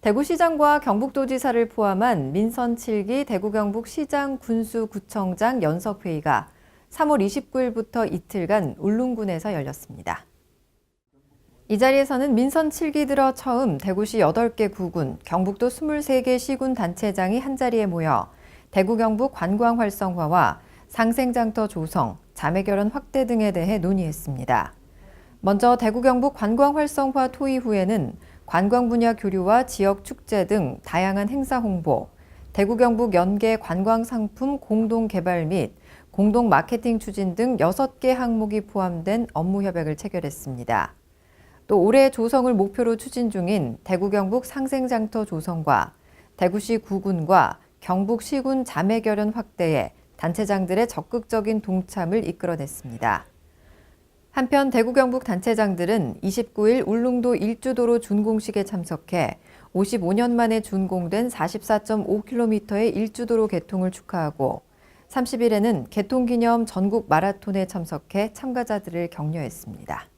대구시장과 경북도지사를 포함한 민선 7기 대구 경북 시장 군수 구청장 연석회의가 3월 29일부터 이틀간 울릉군에서 열렸습니다. 이 자리에서는 민선 7기 들어 처음 대구시 8개 구군, 경북도 23개 시군 단체장이 한자리에 모여 대구 경북 관광 활성화와 상생장터 조성, 자매결혼 확대 등에 대해 논의했습니다. 먼저 대구 경북 관광 활성화 토의 후에는 관광 분야 교류와 지역 축제 등 다양한 행사 홍보, 대구 경북 연계 관광 상품 공동 개발 및 공동 마케팅 추진 등 6개 항목이 포함된 업무 협약을 체결했습니다. 또 올해 조성을 목표로 추진 중인 대구 경북 상생장터 조성과 대구시 구군과 경북 시군 자매 결연 확대에 단체장들의 적극적인 동참을 이끌어냈습니다. 한편 대구 경북 단체장들은 29일 울릉도 일주도로 준공식에 참석해 55년 만에 준공된 44.5km의 일주도로 개통을 축하하고 30일에는 개통 기념 전국 마라톤에 참석해 참가자들을 격려했습니다.